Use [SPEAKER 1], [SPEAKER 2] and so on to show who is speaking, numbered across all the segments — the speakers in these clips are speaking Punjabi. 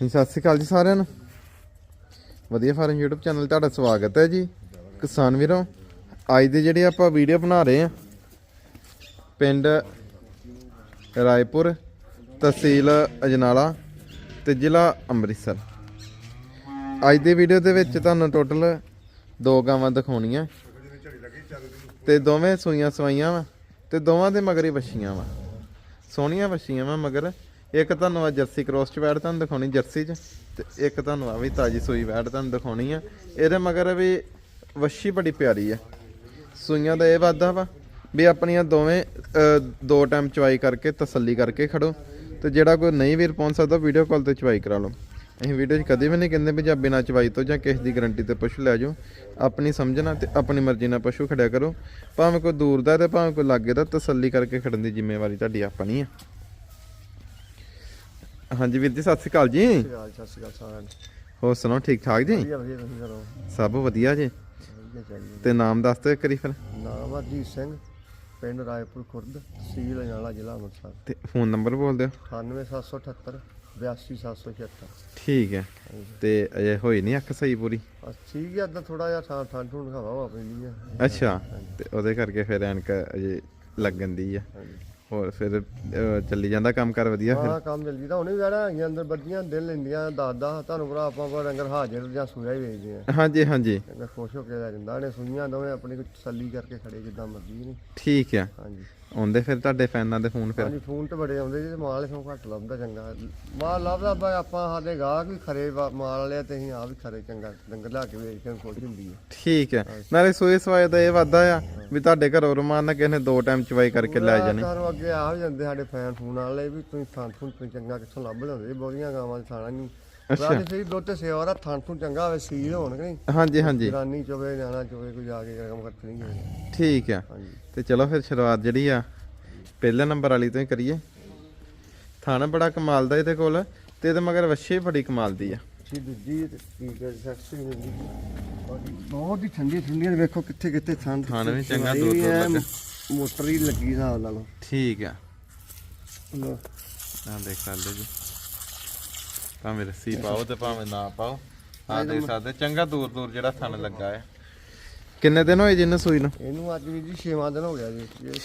[SPEAKER 1] ਜੀ ਸਤਿ ਸ਼੍ਰੀ ਅਕਾਲ ਜੀ ਸਾਰਿਆਂ ਨੂੰ। ਵਧੀਆ ਫਾਰਮ YouTube ਚੈਨਲ ਤੁਹਾਡਾ ਸਵਾਗਤ ਹੈ ਜੀ। ਕਿਸਾਨ ਵੀਰੋ, ਅੱਜ ਦੇ ਜਿਹੜੇ ਆਪਾਂ ਵੀਡੀਓ ਬਣਾ ਰਹੇ ਆ ਪਿੰਡ ਰਾਏਪੁਰ ਤਹਿਸੀਲ ਅਜਨਾਲਾ ਤੇ ਜ਼ਿਲ੍ਹਾ ਅੰਮ੍ਰਿਤਸਰ। ਅੱਜ ਦੇ ਵੀਡੀਓ ਦੇ ਵਿੱਚ ਤੁਹਾਨੂੰ ਟੋਟਲ ਦੋ ਗਾਵਾਂ ਦਿਖਾਉਣੀਆਂ। ਤੇ ਦੋਵੇਂ ਸੂਈਆਂ ਸਵਾਈਆਂ ਵਾ ਤੇ ਦੋਵਾਂ ਦੇ ਮਗਰ ਹੀ ਵੱਛੀਆਂ ਵਾ। ਸੋਹਣੀਆਂ ਵੱਛੀਆਂ ਵਾ ਮਗਰ। ਇੱਕ ਤੁਹਾਨੂੰ ਆ ਜਰਸੀ ਕ੍ਰੋਸ ਚ ਵੈੜ ਤੁਹਾਨੂੰ ਦਿਖਾਉਣੀ ਜਰਸੀ ਚ, ਤੇ ਇੱਕ ਤੁਹਾਨੂੰ ਆ ਵੀ ਤਾਜੀ ਸੂਈ ਵੈੜ ਤੁਹਾਨੂੰ ਦਿਖਾਉਣੀ ਆ। ਇਹਦੇ ਮਗਰ ਵੀ ਵੱਛੀ ਬੜੀ ਪਿਆਰੀ ਆ। ਸੂਈਆਂ ਦਾ ਇਹ ਵਾਦਾ ਵਾ ਵੀ ਆਪਣੀਆਂ ਦੋਵੇਂ ਦੋ ਟਾਈਮ ਚਵਾਈ ਕਰਕੇ ਤਸੱਲੀ ਕਰਕੇ ਖੜੋ, ਤੇ ਜਿਹੜਾ ਕੋਈ ਨਹੀਂ ਵੀਰ ਪਹੁੰਚ ਸਕਦਾ ਵੀਡੀਓ ਕਾਲ ਤੇ ਚਵਾਈ ਕਰਾ ਲਓ। ਅਸੀਂ ਵੀਡੀਓ 'ਚ ਕਦੇ ਵੀ ਨਹੀਂ ਕਹਿੰਦੇ ਵੀ ਜਾਂ ਬਿਨਾਂ ਚਵਾਈ ਤੋਂ ਜਾਂ ਕਿਸੇ ਦੀ ਗਾਰੰਟੀ ਤੇ ਪਸ਼ੂ ਲੈ ਜਾਓ। ਆਪਣੀ ਸਮਝਣਾ ਤੇ ਆਪਣੀ ਮਰਜ਼ੀ ਨਾਲ ਪਸ਼ੂ ਖੜਿਆ ਕਰੋ। ਭਾਵੇਂ ਕੋਈ ਦੂਰ ਦਾ ਤੇ ਭਾਵੇਂ ਕੋਈ ਲਾਗੇ ਦਾ ਤਸੱਲੀ ਕਰਕੇ ਖੜਨ ਦੀ ਜ਼ਿੰਮੇਵਾਰੀ ਤੁਹਾਡੀ ਆਪਣੀ ਆ। ਹਾਂਜੀ ਵੀਰ ਜੀ ਸਤਿ ਸ਼੍ਰੀ ਅਕਾਲ ਜੀ।
[SPEAKER 2] ਸਤਿ ਸ਼੍ਰੀ ਅਕਾਲ ਸਾਰਿਆਂ ਨੂੰ।
[SPEAKER 1] ਹੋਰ ਸੁਣਾਓ ਠੀਕ ਠਾਕ ਜੀ?
[SPEAKER 2] ਵਧੀਆ ਵਧੀਆ ਤੁਸੀਂ ਕਰੋ
[SPEAKER 1] ਸਭ ਵਧੀਆ ਜੀ। ਤੇ ਨਾਮ ਦੱਸ ਦਿਓ ਇੱਕ ਵਾਰੀ ਫਿਰ।
[SPEAKER 2] ਨਾਮ ਆ ਅਜੀਤ ਸਿੰਘ ਪਿੰਡ ਰਾਏਪੁਰ ਖੁਰਦ ਤਹਿਸੀਲ ਅਜਨਾਲਾ ਜ਼ਿਲ੍ਹਾ ਅੰਮ੍ਰਿਤਸਰ।
[SPEAKER 1] ਤੇ ਫੋਨ ਨੰਬਰ ਬੋਲ ਦਿਓ।
[SPEAKER 2] 98778 82776
[SPEAKER 1] ਠੀਕ ਹੈ। ਤੇ ਅਜੇ ਹੋਈ ਨਹੀਂ ਅੱਖ ਸਹੀ ਪੂਰੀ?
[SPEAKER 2] ਠੀਕ ਹੈ ਅੱਦਾ ਥੋੜਾ ਜਿਹਾ ਠੰਡ ਠੰਡ ਠੁੰਡ ਹਵਾ ਵਾ ਪੈਂਦੀ ਆ
[SPEAKER 1] ਅੱਛਾ। ਤੇ ਉਹਦੇ ਕਰਕੇ ਫਿਰ ਐਨਕ ਅਜੇ ਲੱਗਣ ਦੀ ਆ। ਹੋਰ ਫਿਰ ਅਹ, ਚੱਲੀ ਜਾਂਦਾ ਕੰਮ ਕਰ ਵਧੀਆ ਫਿਰ?
[SPEAKER 2] ਹਾਂ ਕੰਮ ਮਿਲ ਜੀਦਾ ਹੁਣੇ ਵੀ ਵੜਾ ਹੈਗੀਆਂ ਅੰਦਰ ਬੱਦੀਆਂ ਦਿਲ ਲੈਂਦੀਆਂ ਦਾਦਾ ਤੁਹਾਨੂੰ ਭਰਾ ਆਪਾਂ ਪਰ ਡੰਗਰ ਹਾਜ਼ਰ ਜਾਂ ਸੂਇਆ ਹੀ ਵੇਚਦੇ ਆ।
[SPEAKER 1] ਹਾਂਜੀ ਹਾਂਜੀ।
[SPEAKER 2] ਡੰਗਰ ਖੁਸ਼ ਹੋ ਕੇ ਲੈ ਜਾਂਦਾ ਨੇ ਸੂਈਆਂ ਦੋਵੇਂ ਆਪਣੀ ਕੋਈ ਤਸੱਲੀ ਕਰਕੇ ਖੜੇ ਜਿੱਦਾਂ ਮਰਜ਼ੀ ਨਹੀਂ
[SPEAKER 1] ਠੀਕ ਆ।
[SPEAKER 2] ਹਾਂਜੀ।
[SPEAKER 1] ਆਉਂਦੇ ਫਿਰ ਤੁਹਾਡੇ ਫੈਨਾਂ ਦੇ ਫੋਨ ਫਿਰ?
[SPEAKER 2] ਹਾਂਜੀ ਫੋਨ ਤੇ ਬੜੇ ਆਉਂਦੇ ਜੀ ਤੇ ਮਾਲ ਇਥੋਂ ਘੱਟ ਲੱਭਦਾ ਚੰਗਾ। ਮਾਲ ਲੱਭਦਾ ਬਈ ਆਪਾਂ ਸਾਡੇ ਗਾਹਕ ਵੀ ਖਰੇ ਵਾ- ਮਾਲ ਵਾਲੇ ਆ ਤੇ ਅਸੀਂ ਆ ਵੀ ਖਰੇ ਚੰਗਾ ਡੰਗਰ ਲਾ ਕੇ ਵੇਚ ਕੇ ਖੁਸ਼ ਹੁੰਦੀ ਹੈ
[SPEAKER 1] ਠੀਕ ਹੈ ਨਾਲੇ ਸੋਏ ਸਵਾਏ ਦਾ ਇਹ ਵਾਦਾ ਆ ਵੀ ਤੁਹਾਡੇ ਘਰੋਂ ਰਮਾਨ ਨਾਲ ਕਿਸੇ ਨੇ ਦੋ ਟਾਈਮ ਚਵਾਈ ਕਰਕੇ ਲੈ ਜਾਣੀ।
[SPEAKER 2] ਘਰੋਂ ਅੱਗੇ ਆ ਵੀ ਜਾਂਦੇ ਸਾਡੇ ਫੈਨ ਫੋਨ ਵਾਲੇ ਵੀ ਤੁਸੀਂ ਥਾਂ ਥੂੰ ਤੁਸੀਂ ਚੰਗਾ ਕਿੱਥੋਂ ਲੱਭ ਜੀ ਬਹੁਤੀਆਂ ਗਾਵਾਂ ਦੇ ਥਾਣਾ ਨਹੀਂ। ਰਾਜ ਸਹੀ ਦੁੱਧ ਤੇ ਸੇਵਾ ਦਾ ਥਾਂ ਥੂੰ ਚੰਗਾ ਹੋਵੇ ਸੀਲ ਹੋਣ ਕਿ ਨਹੀਂ?
[SPEAKER 1] ਹਾਂਜੀ ਹਾਂਜੀ।
[SPEAKER 2] ਰਾਨੀ ਚੋਵੇ ਨਿਆਣਾ ਚੋਵੇ ਕੋਈ ਜਾ ਕੇ ਕੰਮ ਕਰਤ ਨਹੀਂ ਗਏ।
[SPEAKER 1] ਠੀਕ ਆ।
[SPEAKER 2] ਹਾਂਜੀ।
[SPEAKER 1] ਤੇ ਚਲੋ ਫਿਰ ਸ਼ੁਰੂਆਤ ਜਿਹੜੀ ਆ ਪਹਿਲੇ ਨੰਬਰ ਵਾਲੀ ਤੋਂ ਹੀ ਕਰੀਏ। ਥਾਣਾ ਬੜਾ ਕਮਾਲ ਦਾ ਇਹਦੇ ਕੋਲ ਤੇ ਇਹਦੇ ਮਗਰ ਵੱਛੇ ਬੜੀ ਕਮਾਲ ਦੀ ਆ।
[SPEAKER 2] ਜੀ ਦੂਜੀ ਤੇ ਠੀਕ ਹੈ ਸੈਕਸੀ ਹੁੰਦੀ ਬਹੁਤ ਹੀ ਠੰਡੀ ਠੰਡੀ ਵੇਖੋ ਕਿੱਥੇ ਕਿੱਥੇ ਥਾਂ
[SPEAKER 1] ਥਣ ਵੀ ਚੰਗਾ ਦੂਰ ਦੂਰ ਲੱਗਾ।
[SPEAKER 2] ਮੋਟਰ ਹੀ ਲੱਗੀ ਹਿਸਾਬ ਲਾ ਲਓ
[SPEAKER 1] ਠੀਕ ਆ।
[SPEAKER 2] ਲਓ।
[SPEAKER 1] ਆ ਦੇਖ ਸਕਦੇ ਜੀ। ਭਾਵੇਂ ਰੱਸੀ ਪਾਓ ਤੇ ਭਾਵੇਂ ਨਾ ਪਾਓ। ਆ ਦੇਖ ਸਕਦੇ। ਚੰਗਾ ਦੂਰ ਦੂਰ ਜਿਹੜਾ ਥਣ ਲੱਗਾ ਹੈ। ਕਿੰਨੇ ਦਿਨ ਹੋਏ ਜਿੰਨ ਸੂਈ ਨੂੰ?
[SPEAKER 2] ਇਹਨੂੰ ਅੱਜ ਵੀ ਜੀ 6ਵਾਂ ਦਿਨ ਹੋ ਗਿਆ ਜੀ। ਇਹ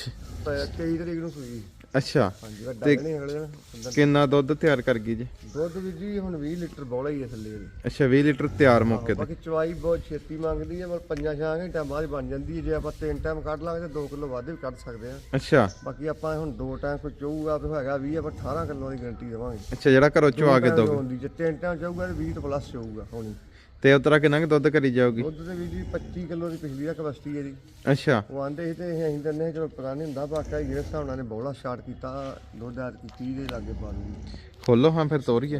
[SPEAKER 2] ਪ- 23 ਤਰੀਕ ਨੂੰ ਸੂਈ।
[SPEAKER 1] ਅੱਛਾ।
[SPEAKER 2] ਹਾਂਜੀ ਵੱਡਾ
[SPEAKER 1] ਤੇ-
[SPEAKER 2] ਅਗਲੇ ਦਿਨ
[SPEAKER 1] ਕਿੰਨਾ ਦੁੱਧ ਤਿਆਰ ਕਰ ਗਈ ਜੀ?
[SPEAKER 2] ਦੁੱਧ ਵੀ ਜੀ ਹੁਣ 20 ਲੀਟਰ ਬੋਲਾ ਹੀ ਹੈ ਥੱਲੇ ਇਹਦੇ।
[SPEAKER 1] ਅੱਛਾ 20 ਲੀਟਰ ਤਿਆਰ ਮੌਕੇ ਤੇ।
[SPEAKER 2] ਬਾਕੀ ਚਵਾਈ ਬਹੁਤ ਛੇਤੀ ਮੰਗਦੀ ਹੈ ਪਰ ਪੰਜਾਂ ਛਾਂ ਘੰਟਿਆਂ ਬਾਅਦ ਬਣ ਜਾਂਦੀ ਹੈ ਜੇ ਆਪਾਂ ਤਿੰਨ ਟਾਈਮ ਕੱਢ ਲਾਂਗੇ ਤੇ 2 ਕਿਲੋ ਵੱਧ ਵੀ ਕੱਢ ਸਕਦੇ ਆ।
[SPEAKER 1] ਅੱਛਾ।
[SPEAKER 2] ਬਾਕੀ ਆਪਾਂ ਹੁਣ ਦੋ ਟਾਈਮ ਕੋਈ ਚਾਹੂਗਾ ਤੇ ਹੈਗਾ 20 ਆਪਾਂ 18 ਕਿਲੋ ਦੀ ਗਾਰੰਟੀ ਦੇਵਾਂਗੇ।
[SPEAKER 1] ਅੱਛਾ ਜਿਹੜਾ ਘਰੋਂ ਚਵਾ ਕੇ ਦੋ
[SPEAKER 2] ਹੁੰਦੀ ਜੇ ਤਿੰਨ ਟਾਈਮ ਚਾਹੂਗਾ ਤੇ 20 ਤੋਂ ਪਲੱਸ ਚਾਹੂਗਾ ਹੋਣੀ।
[SPEAKER 1] ਤੇ ਉਤਰਾ ਕਿੰਨਾ ਕੁ ਦੁੱਧ ਕਰੀ ਜਾਊਗੀ?
[SPEAKER 2] ਦੁੱਧ ਦੇ ਵੀ ਜੀ 25 ਕਿਲੋ ਦੀ ਪਿਛਲੀ ਦਾ ਕਪੈਸਿਟੀ ਹੈ ਜੀ।
[SPEAKER 1] ਅੱਛਾ।
[SPEAKER 2] ਉਹ ਆਂਦੇ ਸੀ ਤੇ ਅਸੀਂ ਅਸੀਂ ਦਿੰਦੇ ਸੀ, ਚਲੋ ਪਤਾ ਨਹੀਂ ਹੁੰਦਾ ਬਾਕੀ ਜਿਹੜੇ ਹਿਸਾਬ ਨਾਲ ਨੇ ਬੋਲਾ ਸਟਾਰਟ ਕੀਤਾ ਦੁੱਧ ਆ ਕੀ 30 ਦੇ ਲਾਗੇ ਪਾ ਦੂੰਗੀ
[SPEAKER 1] ਖੋਲੋ ਹਾਂ ਫਿਰ ਤੋਰੀਏ।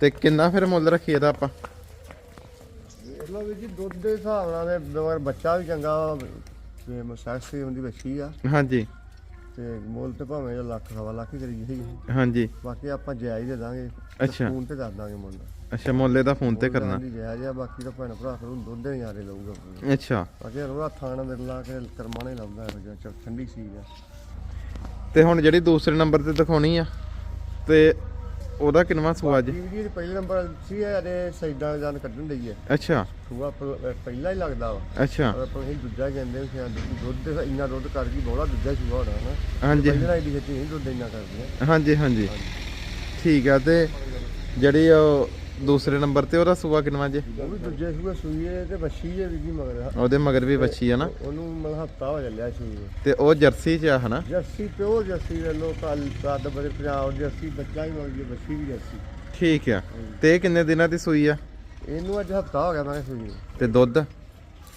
[SPEAKER 1] ਤੇ ਕਿੰਨਾ ਫਿਰ ਮੁੱਲ ਰੱਖੀ ਇਹਦਾ ਆਪਾਂ?
[SPEAKER 2] ਦੇਖ ਲਓ ਵੀ ਜੀ ਦੁੱਧ ਦੇ ਹਿਸਾਬ ਨਾਲ ਤੇ ਮਗਰ ਬੱਚਾ ਵੀ ਚੰਗਾ ਵਾ ਤੇ ਮਸਾਸੀ ਹੁੰਦੀ ਬੱਚੀ ਆ।
[SPEAKER 1] ਹਾਂਜੀ।
[SPEAKER 2] ਤੇ ਮੁੱਲ ਤੇ ਭਾਵੇਂ ਜੋ ਲੱਖ ਸਵਾ ਲੱਖ ਹੀ ਕਰੀ ਗਈ
[SPEAKER 1] ਹਾਂਜੀ।
[SPEAKER 2] ਬਾਕੀ ਆਪਾਂ ਜਾਇਜ਼ ਦੇ ਦਾਂਗੇ।
[SPEAKER 1] ਅੱਛਾ।
[SPEAKER 2] ਫੋਨ ਤੇ ਕਰ ਦਾਂਗੇ ਮੁੱਲ।
[SPEAKER 1] ਅੱਛਾ ਮੁੱਲ ਇਹਦਾ ਫੋਨ ਤੇ ਕਰਨਾ।
[SPEAKER 2] ਦੀ ਜਾਇਜ਼ ਆ ਬਾਕੀ ਤਾਂ ਭੈਣ ਭਰਾ ਫਿਰ ਦੁੱਧ ਦੇ ਨਜ਼ਾਰੇ ਲਊਗਾ। ਪੂਰੇ।
[SPEAKER 1] ਅੱਛਾ।
[SPEAKER 2] ਬਾਕੀ ਰੋੜਾ ਥਾਣਾ ਦੇ ਲਾ ਕੇ ਕਰਮਾਣੇ ਲਾਉਂਦਾ ਹੈ ਜਾਂ ਚ- ਠੰਡੀ ਸੀ ਆ
[SPEAKER 1] ਤੇ ਹੁਣ ਜਿਹੜੀ ਦੂਸਰੇ ਨੰਬਰ ਤੇ ਦਿਖਾਉਣੀ ਆ ਤੇ ਉਹਦਾ ਕਿੰਨਵਾ ਸੂਆ ਜੀ
[SPEAKER 2] ਜੀ ਜੀ ਪਹਿਲੇ ਨੰਬਰ ਸੀ ਇਹਦੇ ਸਾਈਡਾਂ ਜਾਨ ਕੱਢਣ ਲਈ ਹੈ।
[SPEAKER 1] ਅੱਛਾ।
[SPEAKER 2] ਸੂਆ ਪ- ਪਹਿਲਾ ਹੀ ਲੱਗਦਾ ਵਾ।
[SPEAKER 1] ਅੱਛਾ।
[SPEAKER 2] ਪਰ ਆਪਾਂ ਇਹ ਦੂਜਾ ਕਹਿੰਦੇ ਵੀ ਸ਼ਾਇਦ ਦੁੱਧ ਦੇ ਇੰਨਾ ਦੁੱਧ ਕਰ ਗਈ ਬੋਲਾ ਦੂਜਾ ਸੂਆ ਹੋਣਾ
[SPEAKER 1] ਹਾਂਜੀ।
[SPEAKER 2] ਪਹਿਲੇ ਨਾਲ ਇਹਦੀ ਖੇਤੀ ਨਹੀਂ ਦੁੱਧ ਇੰਨਾ ਕਰਦੇ
[SPEAKER 1] ਹਾਂਜੀ ਹਾਂਜੀ। ਠੀਕ ਆ ਤੇ ਜਿਹੜੀ ਉਹ ਦੂਸਰੇ ਨੰਬਰ ਤੇ ਉਹਦਾ ਸੂਆ ਕਿੰਨਾ ਜੇ?
[SPEAKER 2] ਉਹ ਵੀ ਦੂਜੇ ਸੂਏ ਸੂਈ ਹੈ ਤੇ ਬੱਛੀ ਹੈ ਵੀ ਜੀ ਮਗਰ
[SPEAKER 1] ਉਹਦੇ ਮਗਰ ਵੀ ਵੱਛੀ ਆ ਨਾ।
[SPEAKER 2] ਉਹਨੂੰ ਮਤਲਬ ਹਫਤਾ ਹੋ ਚੱਲਿਆ ਸੂਈ ਨੂੰ।
[SPEAKER 1] ਤੇ ਉਹ ਜਰਸੀ ਚ ਆ ਹਨਾ?
[SPEAKER 2] ਜੱਸੀ ਪਿਓ ਜੱਸੀ ਦੇ ਲੋ ਕੱਲ ਕੱਦ ਬੜੇ ਪੰਜਾਬ ਜੱਸੀ ਬੱਚਾ ਹੀ ਮਰ ਗਿਆ ਬੱਚੀ ਵੀ ਜੱਸੀ
[SPEAKER 1] ਠੀਕ ਆ। ਤੇ ਇਹ ਕਿੰਨੇ ਦਿਨਾਂ ਦੀ ਸੂਈ ਆ?
[SPEAKER 2] ਇਹਨੂੰ ਅੱਜ ਹਫਤਾ ਹੋ ਗਿਆ ਮੈਂ ਸੂਈ ਨੂੰ।
[SPEAKER 1] ਤੇ ਦੁੱਧ?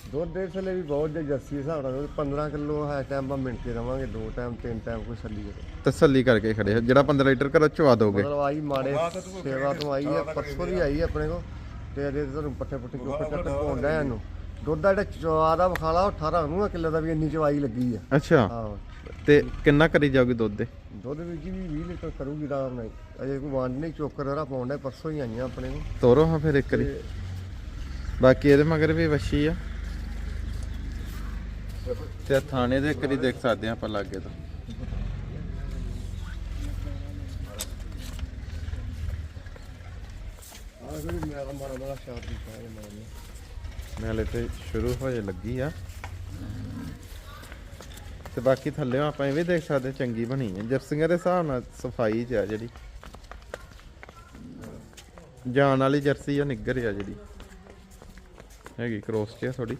[SPEAKER 2] ਦੁੱਧ ਦੇ ਥਲੇ ਵੀ ਬਹੁਤ ਜੇ ਜੱਸੀ ਦੇ ਹਿਸਾਬ ਨਾਲ 15 ਕਿਲੋ ਹੈ ਟਾਈਮ ਬਾ ਮਿੰਟ ਕੇ ਰਵਾਂਗੇ ਦੋ ਟਾਈਮ ਤਿੰਨ ਟਾਈਮ ਕੋਈ ਛੱਲੀ ਕਰੇ।
[SPEAKER 1] ਤਸੱਲੀ ਕਰਕੇ ਖੜੇ ਆ। ਜਿਹੜਾ 15 ਲੀਟਰ ਘਰੋਂ ਚਵਾ ਦੋਗੇ?
[SPEAKER 2] ਮਤਲਬ ਆਈ ਮਾੜੇ ਸੇਵਾ ਤੋਂ ਆਈ ਹੈ ਪਰਸੋਂ ਦੀ ਆਈ ਹੈ ਆਪਣੇ ਕੋ ਤੇ ਅਜੇ ਤੁਹਾਨੂੰ ਪੱਠੇ ਪੁੱਠੇ ਚੁੱਕ ਚੱਕ ਪਾਉਂਦਾ ਇਹਨੂੰ। ਦੁੱਧ ਦਾ ਜਿਹੜਾ ਚਵਾ ਦਾ ਵਿਖਾਲਾ ਉਹ 18 ਨੂੰ ਕਿਲੋ ਦਾ ਵੀ ਇੰਨੀ ਚਵਾਈ ਲੱਗੀ ਆ।
[SPEAKER 1] ਅੱਛਾ।
[SPEAKER 2] ਹਾਂ
[SPEAKER 1] ਤੇ ਕਿੰਨਾ ਕਰੀ ਜਾਊਗੀ ਦੁੱਧ ਦੇ?
[SPEAKER 2] ਦੁੱਧ ਵਿੱਚ ਵੀ 20 ਲੀਟਰ ਕਰੂਗੀ ਆਰਾਮ ਨਾਲ। ਅਜੇ ਕੋਈ ਵੰਡ ਨਹੀਂ ਚੋਕਰ ਉਹਦਾ ਪਾਉਂਦਾ ਪਰਸੋਂ ਹੀ ਆਈਆਂ ਆਪਣੇ ਕੋ
[SPEAKER 1] ਤੋਰੋ ਹਾਂ ਫਿਰ ਇੱਕ ਵਾਰੀ। ਬਾਕੀ ਇਹਦੇ ਮਗਰ ਵੀ ਵੱਛੀ ਆ। ਤੇ ਥਾਣੇ ਦੇ ਇੱਕ ਦੇਖ ਸਕਦੇ ਆ ਆਪਾਂ ਲਾਗੇ ਤੋਂ। ਨਾਲੇ ਤੇ ਸ਼ੁਰੂ ਹੋ ਜੇ ਲੱਗੀ ਆ। ਤੇ ਬਾਕੀ ਥੱਲੇ ਆਪਾਂ ਇਹ ਵੀ ਦੇਖ ਸਕਦੇ ਚੰਗੀ ਬਣੀ ਹੈ ਜਰਸੀਆਂ ਦੇ ਹਿਸਾਬ ਨਾਲ ਸਫ਼ਾਈ ਚ ਆ ਜਿਹੜੀ। ਜਾਣ ਵਾਲੀ ਜਰਸੀ ਆ ਨਿੱਗਰ ਆ ਜਿਹੜੀ। ਹੈਗੀ ਕ੍ਰੋਸ ਚ ਆ ਥੋੜੀ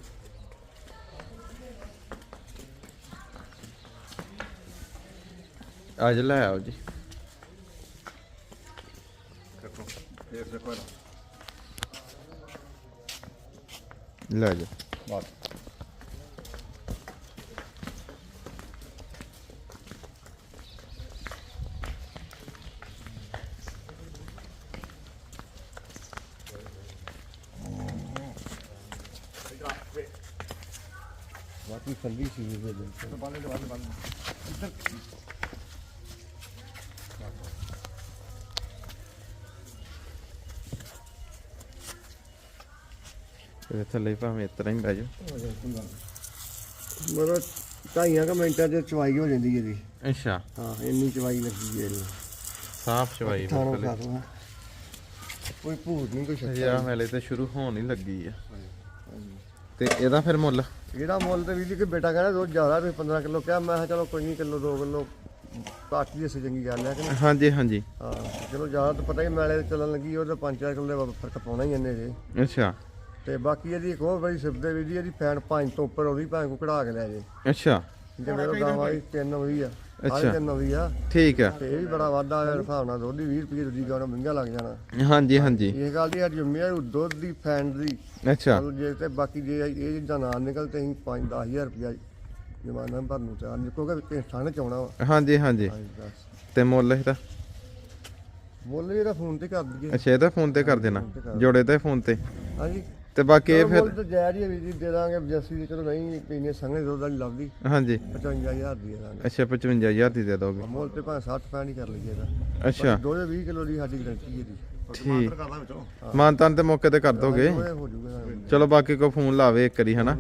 [SPEAKER 1] ਅੱਜ ਲੈ ਆਓ ਜੀ। ਲੈ ਜਾ
[SPEAKER 2] ਬਸ। ਬਾਕੀ ਠੰਡੀ ਸੀ ਦੇ
[SPEAKER 1] ਤੇ ਥੱਲੇ ਭਾਵੇਂ ਇਸ ਤਰ੍ਹਾਂ ਹੀ ਬਹਿ ਜਾਓ।
[SPEAKER 2] ਮਤਲਬ ਢਾਈਆਂ ਕੁ ਮਿੰਟਾਂ 'ਚ ਚਵਾਈ ਹੋ ਜਾਂਦੀ ਇਹਦੀ।
[SPEAKER 1] ਅੱਛਾ।
[SPEAKER 2] ਹਾਂ ਇੰਨੀ ਚਵਾਈ ਲੱਗੀ ਹੈ ਇਹਨੂੰ
[SPEAKER 1] ਸਾਫ਼ ਚਵਾਈ
[SPEAKER 2] ਥਾਣੋਂ
[SPEAKER 1] ਬਿਲਕੁਲ
[SPEAKER 2] ਕੋਈ ਭੂਤ ਨਹੀਂ ਕੋਈ
[SPEAKER 1] ਹਜੇ
[SPEAKER 2] ਸ਼ੱਕ
[SPEAKER 1] ਆਹ ਵੇਲੇ ਤੇ ਸ਼ੁਰੂ ਹੋਣ ਹੀ ਲੱਗੀ ਆ। ਤੇ ਇਹਦਾ ਫਿਰ ਮੁੱਲ?
[SPEAKER 2] ਇਹਦਾ ਮੁੱਲ ਤੇ ਵੀ ਜੀ ਕਿ ਬੇਟਾ ਕਹਿੰਦਾ ਦੁੱਧ ਜ਼ਿਆਦਾ ਤੁਸੀਂ 15 ਕਿਲੋ ਕਿਹਾ ਮੈਂ ਕਿਹਾ ਚਲੋ ਕੋਈ ਨਹੀਂ ਕਿਲੋ 2 ਕਿਲੋ ਘੱਟ ਹੀ ਅਸੀਂ ਚੰਗੀ ਗੱਲ ਹੈ ਕਿ ਨਹੀਂ?
[SPEAKER 1] ਹਾਂਜੀ ਹਾਂਜੀ।
[SPEAKER 2] ਹਾਂ ਚਲੋ ਜ਼ਿਆਦਾ ਤਾਂ ਪਤਾ ਹੀ ਮੈਲੇ ਚੱਲਣ ਲੱਗੀ ਉਹਦੇ 5-4 ਕਿਲੋ ਦੇ ਫ਼ਰਕ ਪਾਉਣਾ ਹੀ ਇਹਨੇ ਜੇ।
[SPEAKER 1] ਅੱਛਾ।
[SPEAKER 2] ਤੇ ਬਾਕੀ ਇਹਦੀ ਇੱਕ ਹੋਰ ਬੜੀ ਸਿਫਤ ਵੀ ਜੀ ਇਹਦੀ ਫੈਨ ਪੰਜ ਤੋਂ ਉੱਪਰ ਉਹਦੀ ਭਾਂ ਕੋ ਕਢਾ ਕੇ ਲੈ ਜੇ।
[SPEAKER 1] ਅੱਛਾ।
[SPEAKER 2] ਜਿਵੇਂ ਉਹ ਗਾਵਾਂ ਦੀ ਤਿੰਨ ਹੋਈ ਆ
[SPEAKER 1] ਅੱਛਾ।
[SPEAKER 2] ਤਿੰਨ ਹੋਈ ਆ।
[SPEAKER 1] ਠੀਕ ਆ।
[SPEAKER 2] ਤੇ ਇਹ ਵੀ ਬੜਾ ਵਾਧਾ ਹੈ ਹਿਸਾਬ ਨਾਲ ਦੁੱਧ ਦੀ 20 ਰੁਪਏ ਦੀ ਗਾਣਾ ਮਹਿੰਗਾ ਲੱਗ ਜਾਣਾ।
[SPEAKER 1] ਹਾਂਜੀ ਹਾਂਜੀ।
[SPEAKER 2] ਇਹ ਗੱਲ ਦੀ ਜ਼ਿੰਮੇਵਾਰੀ ਉਹ ਦੁੱਧ ਦੀ ਫੈਨ ਦੀ।
[SPEAKER 1] ਅੱਛਾ।
[SPEAKER 2] ਜੇ ਤੇ ਬਾਕੀ ਜੇ ਇਹ ਜਿੱਦਾਂ ਨਾ ਨਿਕਲ ਤੇ ਅਸੀਂ 5-10000 ਰੁਪਇਆ ਜਮਾਨਾ ਭਰਨ ਨੂੰ ਤਿਆਰ ਕਿਉਂਕਿ ਕਿ ਥਾਣੇ ਚ ਆਉਣਾ ਵਾ।
[SPEAKER 1] ਹਾਂਜੀ ਹਾਂਜੀ। ਤੇ ਮੁੱਲ ਇਹਦਾ?
[SPEAKER 2] ਮੁੱਲ ਇਹਦਾ ਫੋਨ ਤੇ ਕਰ ਦਈਏ।
[SPEAKER 1] ਅੱਛਾ ਇਹਦਾ ਫੋਨ ਤੇ ਕਰ ਦੇਣਾ। ਜੋੜੇ ਤੇ ਫੋਨ ਤੇ।
[SPEAKER 2] ਹਾਂਜੀ।
[SPEAKER 1] ਤੇ ਬਾਕੀ ਇਹ ਫਿਰ
[SPEAKER 2] ਤਾਂ ਜਾਇਜ਼ ਹੀ ਜੀ ਦੇ ਦਾਂਗੇ ਜੱਸੀ ਦੀ ਚਲੋ ਨਹੀਂ ਪੀਨੇ ਸੰਗੇ ਦੁੱਧ ਵਾਲੀ ਲੱਭਦੀ
[SPEAKER 1] ਹਾਂਜੀ।
[SPEAKER 2] 55000 ਦੀ ਦੇ ਦਾਂਗੇ।
[SPEAKER 1] ਅੱਛਾ 55000 ਦੀ ਦੇ ਦੋਗੇ।
[SPEAKER 2] ਮੁੱਲ ਤੇ ਭਾਵੇਂ 60 ਪੈਣ ਹੀ ਕਰ ਲਈਏ ਇਹਦਾ।
[SPEAKER 1] ਅੱਛਾ।
[SPEAKER 2] ਦੋਲੇ 20 ਕਿਲੋ ਦੀ ਸਾਡੀ ਗਰੰਟੀ ਹੈ ਜੀ
[SPEAKER 1] ਠੀਕ। ਮਾਨਤਾਨ ਤੇ ਮੌਕੇ ਤੇ ਕਰ ਦੋਗੇ।
[SPEAKER 2] ਹੋ
[SPEAKER 1] ਚਲੋ ਬਾਕੀ ਕੋ ਫੋਨ ਲਾਵੇ ਇੱਕ ਵਾਰੀ ਹਨਾ?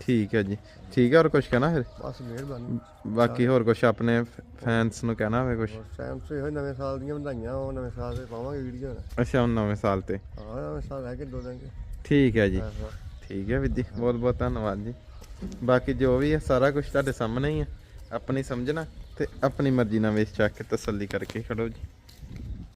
[SPEAKER 1] ਠੀਕ ਹੈ ਜੀ। ਠੀਕ ਹੈ ਹੋਰ ਕੁਝ ਕਹਿਣਾ ਫਿਰ?
[SPEAKER 2] ਬਸ ਮਿਹਰਬਾਨੀ।
[SPEAKER 1] ਬਾਕੀ ਹੋਰ ਕੁਝ ਆਪਣੇ ਫੈਨਸ ਨੂੰ ਕਹਿਣਾ ਹੋਵੇ ਕੁਝ
[SPEAKER 2] ਟਾਈਮ ਸੇ ਹੋਏ ਨਵੇਂ ਸਾਲ ਦੀਆਂ ਵਧਾਈਆਂ ਉਹ ਨਵੇਂ ਸਾਲ ਤੇ ਪਾਵਾਂਗੇ ਵੀਡੀਓ।
[SPEAKER 1] ਅੱਛਾ ਹੁਣ ਨਵੇਂ ਸਾਲ ਤੇ।
[SPEAKER 2] ਹਾਂ ਨਵੇਂ ਸਾਲ ਰਹਿ ਕੇ ਦੋ ਦਿਨ ਕੇ
[SPEAKER 1] ਠੀਕ ਹੈ ਜੀ।
[SPEAKER 2] ਹਾਂ।
[SPEAKER 1] ਠੀਕ ਹੈ ਵਿਦੀ ਬਹੁਤ ਬਹੁਤ ਧੰਨਵਾਦ ਜੀ। ਬਾਕੀ ਜੋ ਵੀ ਹੈ ਸਾਰਾ ਕੁਝ ਤੁਹਾਡੇ ਸਾਹਮਣੇ ਹੀ ਹੈ। ਆਪਣੀ ਸਮਝਣਾ ਤੇ ਆਪਣੀ ਮਰਜ਼ੀ ਨਾਲ ਵੇਚ ਚੱਕ ਕੇ ਤਸੱਲੀ ਕਰਕੇ ਖੜੋ ਜੀ।